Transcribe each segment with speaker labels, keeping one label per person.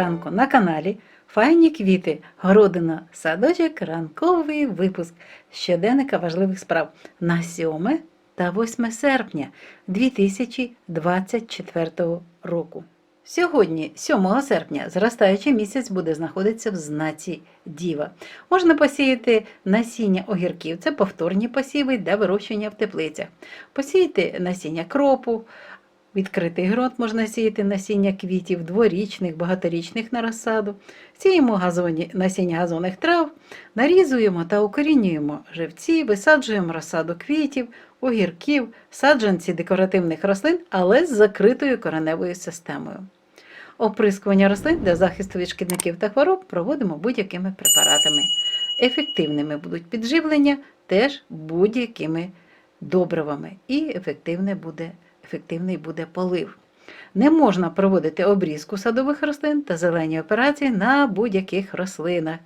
Speaker 1: ранку на каналі Файні квіти, городина, садочок, ранковий випуск щоденника важливих справ на 7 та 8 серпня 2024 року. Сьогодні, 7 серпня, зростаючий місяць буде знаходитися в знаці Діва. Можна посіяти насіння огірків, це повторні посіви для вирощення в теплицях. Посіяти насіння кропу, відкритий ґрунт можна сіяти насіння квітів, дворічних, багаторічних на розсаду. Сіємо газоні, насіння газонних трав, нарізуємо та укорінюємо живці, висаджуємо розсаду квітів, огірків, саджанці декоративних рослин, але з закритою кореневою системою. Оприскування рослин для захисту від шкідників та хвороб проводимо будь-якими препаратами. Ефективними будуть підживлення теж будь-якими добривами. І ефективне буде, ефективний буде полив. Не можна проводити обрізку садових рослин та зелені операції на будь-яких рослинах.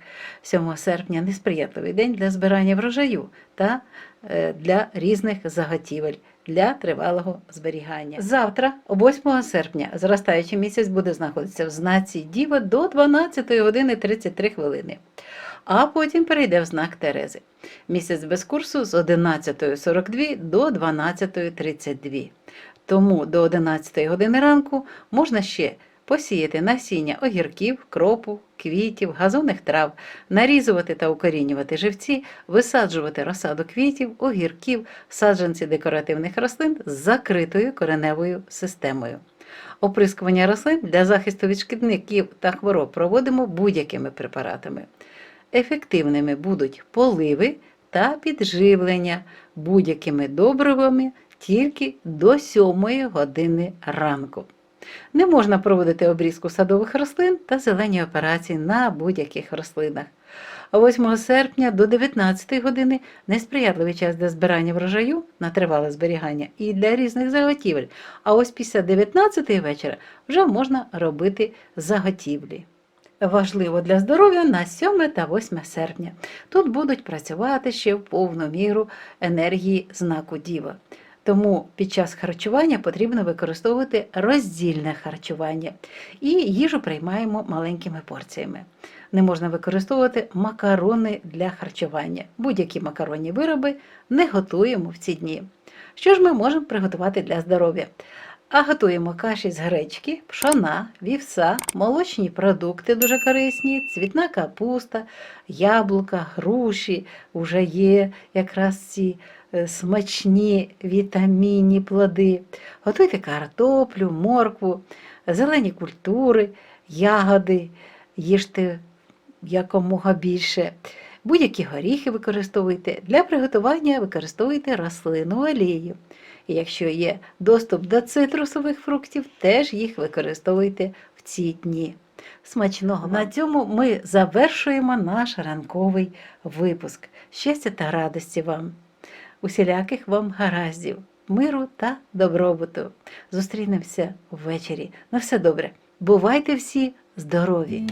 Speaker 1: 7 серпня несприятливий день для збирання врожаю та е, для різних заготівель для тривалого зберігання. Завтра, 8 серпня, зростаючий місяць буде знаходитися в знаці Діва до 12 години 33 хвилини, а потім перейде в знак Терези. Місяць без курсу з 11.42 до 12.32. Тому до 11 години ранку можна ще посіяти насіння огірків, кропу, квітів, газонних трав, нарізувати та укорінювати живці, висаджувати розсаду квітів, огірків, саджанці декоративних рослин з закритою кореневою системою. Оприскування рослин для захисту від шкідників та хвороб проводимо будь-якими препаратами. Ефективними будуть поливи та підживлення будь-якими добривами тільки до 7 години ранку. Не можна проводити обрізку садових рослин та зелені операції на будь-яких рослинах. 8 серпня до 19 години несприятливий час для збирання врожаю на тривале зберігання і для різних заготівель. А ось після 19 вечора вже можна робити заготівлі. Важливо для здоров'я на 7 та 8 серпня. Тут будуть працювати ще в повну міру енергії знаку Діва. Тому під час харчування потрібно використовувати роздільне харчування і їжу приймаємо маленькими порціями. Не можна використовувати макарони для харчування. Будь-які макаронні вироби не готуємо в ці дні. Що ж ми можемо приготувати для здоров'я? А готуємо каші з гречки, пшона, вівса, молочні продукти дуже корисні, цвітна капуста, яблука, груші, вже є якраз ці е, смачні вітамінні плоди. Готуйте картоплю, моркву, зелені культури, ягоди, їжте якомога більше. Будь-які горіхи використовуйте. Для приготування використовуйте рослинну олію. І якщо є доступ до цитрусових фруктів, теж їх використовуйте в ці дні. Смачного! На цьому ми завершуємо наш ранковий випуск. Щастя та радості вам, усіляких вам гараздів, миру та добробуту. Зустрінемося ввечері. На все добре. Бувайте всі здорові!